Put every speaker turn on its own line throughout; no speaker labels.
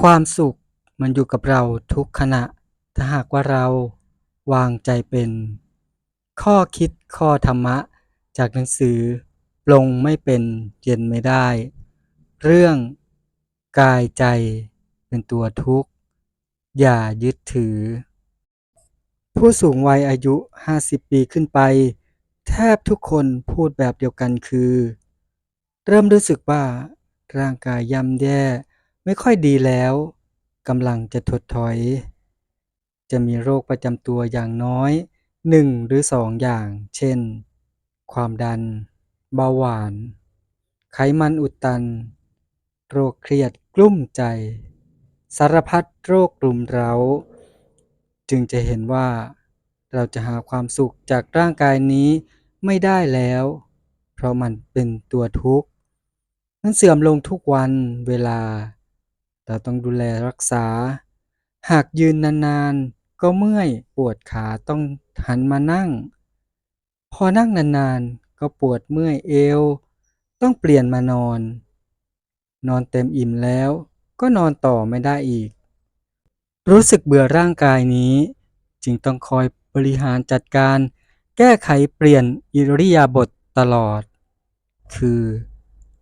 ความสุขมันอยู่กับเราทุกขณะ ถ้าหากว่าเราวางใจเป็น ข้อคิดข้อธรรมะ จากหนังสือ ปลงไม่เป็นเย็นไม่ได้ เรื่องกายใจเป็นตัวทุกข์ อย่ายึดถือ ผู้สูงวัยอายุ 50 ปีขึ้นไป แทบทุกคนพูดแบบเดียวกันคือ เริ่มรู้สึกว่าร่างกายย่ำแย่ ไม่ค่อยดีแล้วกำลังจะถดถอย จะมีโรคประจำตัวอย่างน้อย1หรือ2อย่าง เช่น ความดัน เบาหวาน ไขมันอุดตัน โรคเครียดกลุ้มใจ สารพัดโรครุมเร้า จึงจะเห็นว่า เราจะหาความสุขจากร่างกายนี้ไม่ได้แล้ว เพราะมันเป็นตัวทุกข์ มันเสื่อมลงทุกวันเวลา เราต้องดูแลรักษา หากยืนนานๆ ก็เมื่อยปวดขาต้องหันมานั่ง พอนั่งนานๆ ก็ปวดเมื่อยเอว ต้องเปลี่ยนมานอน นอนเต็มอิ่มแล้วก็นอนต่อไม่ได้อีก รู้สึกเบื่อร่างกายนี้ จึงต้องคอยบริหารจัดการ แก้ไขเปลี่ยนอิริยาบถตลอด คือ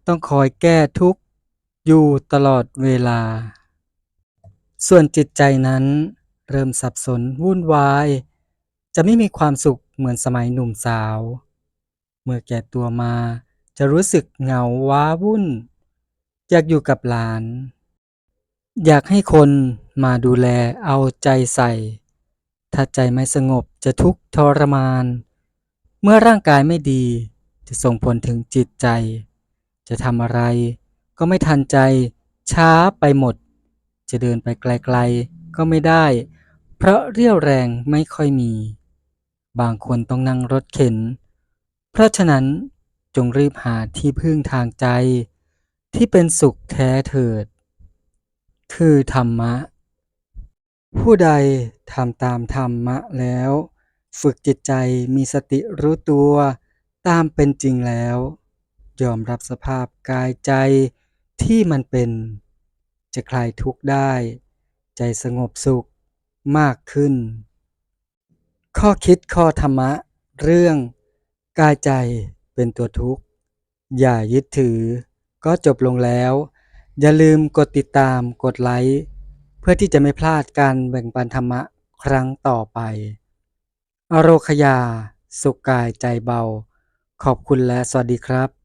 ต้องคอยแก้ทุกข์ อยู่ตลอดเวลา ส่วนจิตใจนั้น เริ่มสับสนวุ่นวาย จะไม่มีความสุขเหมือนสมัยหนุ่มสาว เมื่อแก่ตัวมาจะรู้สึกเหงาว้าวุ่น อยากอยู่กับหลาน อยากให้คนมาดูแลเอาใจใส่ ถ้าใจไม่สงบจะทุกข์ทรมาน เมื่อร่างกายไม่ดีจะส่งผลถึงจิตใจ จะทำอะไร ก็ไม่ทันใจ ช้าไปหมด จะเดินไปไกลๆ ก็ไม่ได้ เพราะเรี่ยวแรงไม่ค่อยมี บางคนต้องนั่งรถเข็น เพราะฉะนั้นจงรีบหาที่พึ่งทางใจ ที่เป็นสุขแท้เถิด คือธรรมะ ผู้ใดทำตามธรรมะแล้ว ฝึกจิตใจมีสติรู้ตัวตามเป็นจริงแล้ว ยอมรับสภาพกายใจ ที่มันเป็นจะคลายทุกข์ได้ ใจสงบสุขมากขึ้น ข้อคิดข้อธรรมะ เรื่องกายใจเป็นตัวทุกข์ อย่ายึดถือ ก็จบลงแล้ว อย่าลืมกดติดตามกดไลค์เพื่อที่จะไม่พลาดการแบ่งปันธรรมะครั้งต่อไป อโรคยา สุขกายใจเบา ขอบคุณและสวัสดีครับ